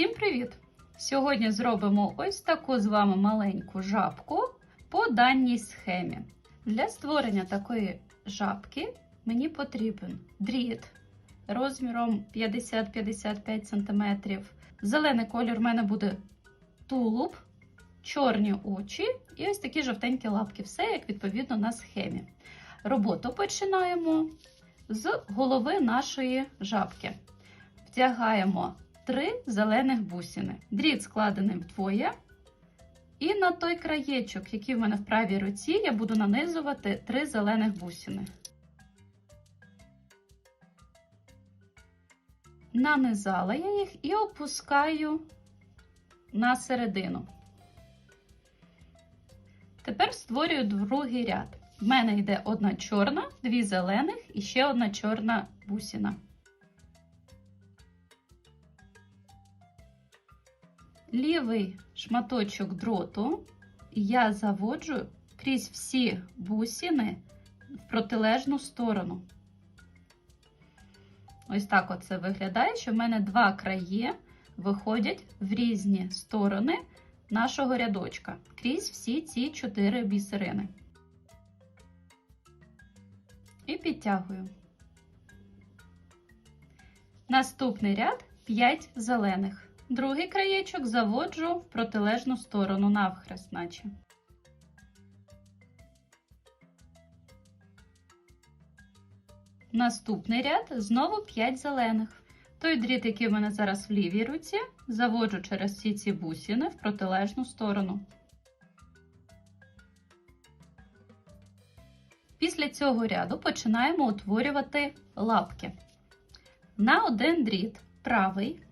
Всім привіт! Сьогодні зробимо ось таку з вами маленьку жабку по даній схемі. Для створення такої жабки мені потрібен дріт розміром 50-55 см. Зелений колір в мене буде тулуб, чорні очі і ось такі жовтенькі лапки. Все як відповідно на схемі. Роботу починаємо з голови нашої жабки. Втягаємо. Три зелених бусини. Дріт складений вдвоє. І на той краєчок, який в мене в правій руці, я буду нанизувати три зелених бусини. Нанизала я їх і опускаю на середину. Тепер створюю другий ряд. В мене йде одна чорна, дві зелених і ще одна чорна бусина. Лівий шматочок дроту я заводжу крізь всі бусини в протилежну сторону. Ось так оце виглядає, що в мене два краї виходять в різні сторони нашого рядочка крізь всі ці чотири бісерини. І підтягую. Наступний ряд 5 зелених. Другий краєчок заводжу в протилежну сторону навхрест, наче. Наступний ряд знову 5 зелених. Той дріт, який в мене зараз в лівій руці, заводжу через всі ці бусини в протилежну сторону. Після цього ряду починаємо утворювати лапки. На один дріт правий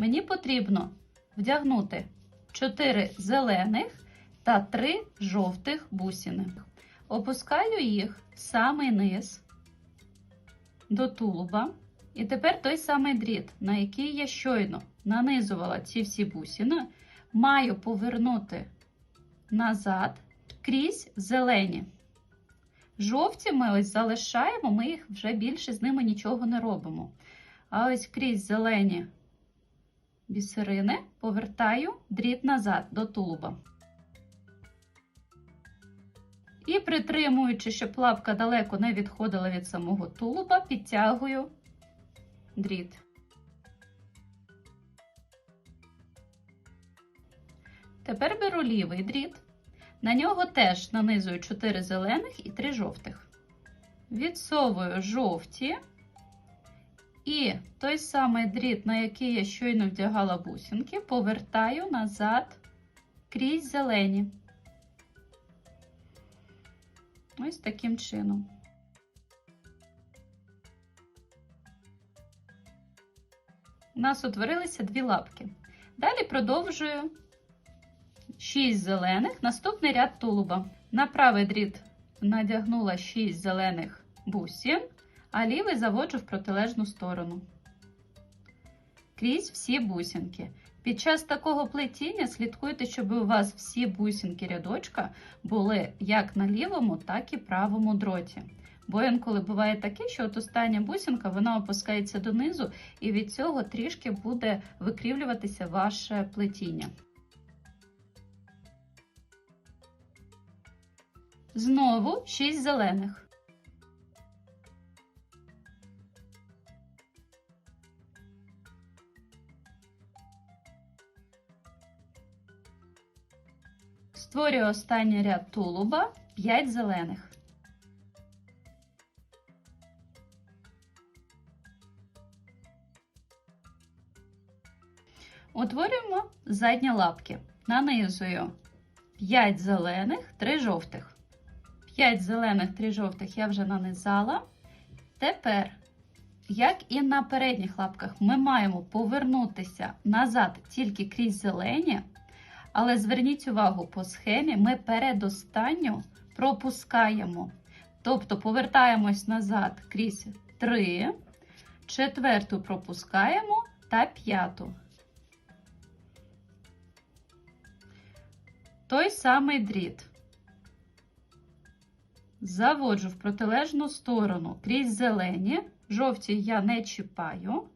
мені потрібно вдягнути 4 зелених та 3 жовтих бусини. Опускаю їх самий низ до тулуба. І тепер той самий дріт, на який я щойно нанизувала ці всі бусини, маю повернути назад крізь зелені. Жовті ми ось залишаємо, ми їх вже більше з ними нічого не робимо. А ось крізь зелені бісерини повертаю дріт назад до тулуба. І притримуючи, щоб лапка далеко не відходила від самого тулуба, підтягую дріт. Тепер беру лівий дріт. На нього теж нанизую 4 зелених і 3 жовтих. Відсовую жовті. І той самий дріт, на який я щойно вдягала бусинки, повертаю назад крізь зелені. Ось таким чином. У нас утворилися дві лапки. Далі продовжую 6 зелених, наступний ряд тулуба. На правий дріт надягнула 6 зелених бусин, а лівий заводжу в протилежну сторону. Крізь всі бусинки. Під час такого плетіння слідкуйте, щоб у вас всі бусинки рядочка були як на лівому, так і правому дроті. Бо інколи буває таке, що от остання бусинка вона опускається донизу, і від цього трішки буде викрівлюватися ваше плетіння. Знову 6 зелених. Створюю останній ряд тулуба 5 зелених. Утворюємо задні лапки. Нанизую 5 зелених, 3 жовтих. 5 зелених, 3 жовтих я вже нанизала. Тепер, як і на передніх лапках, ми маємо повернутися назад тільки крізь зелені. Але зверніть увагу, по схемі ми передостанню пропускаємо. Тобто повертаємось назад крізь 3, четверту пропускаємо та п'яту. Той самий дріт. Заводжу в протилежну сторону крізь зелені, жовті я не чіпаю.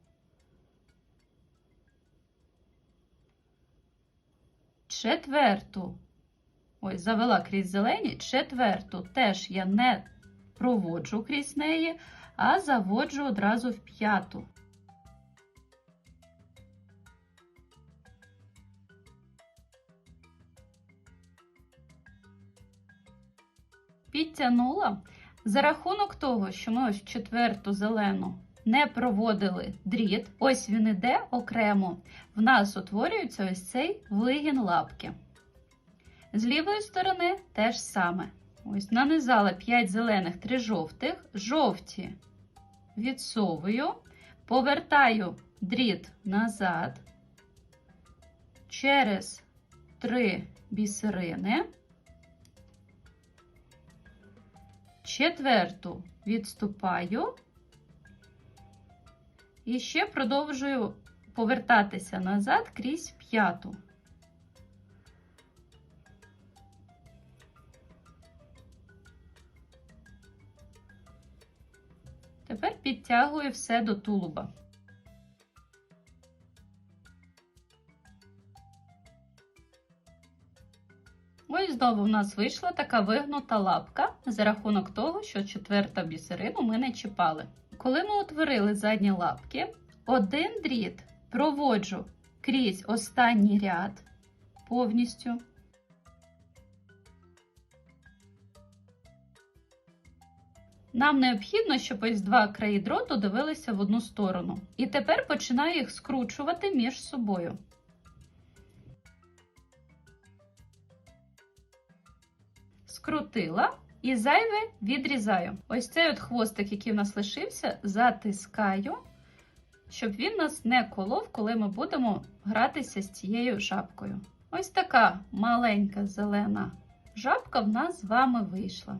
Четверту. Ось, завела крізь зелені, четверту теж я не проводжу крізь неї, а заводжу одразу в п'яту. Підтягнула. За рахунок того, що ми ось четверту зелену не проводили дріт, ось він іде окремо, в нас утворюється ось цей вигін лапки. З лівої сторони теж саме. Ось нанизала 5 зелених, 3 жовтих, жовті відсовую, повертаю дріт назад через 3 бісерини. Четверту відступаю і ще продовжую повертатися назад крізь п'яту. Тепер підтягую все до тулуба. Ось знову в нас вийшла така вигнута лапка за рахунок того, що четверта бісерину ми не чіпали. Коли ми утворили задні лапки, один дріт проводжу крізь останній ряд повністю. Нам необхідно, щоб ось два краї дроту дивилися в одну сторону. І тепер починаю їх скручувати між собою. Скрутила і зайве відрізаю. Ось цей от хвостик, який в нас лишився, затискаю, щоб він нас не колов, коли ми будемо гратися з цією жабкою. Ось така маленька зелена жабка в нас з вами вийшла.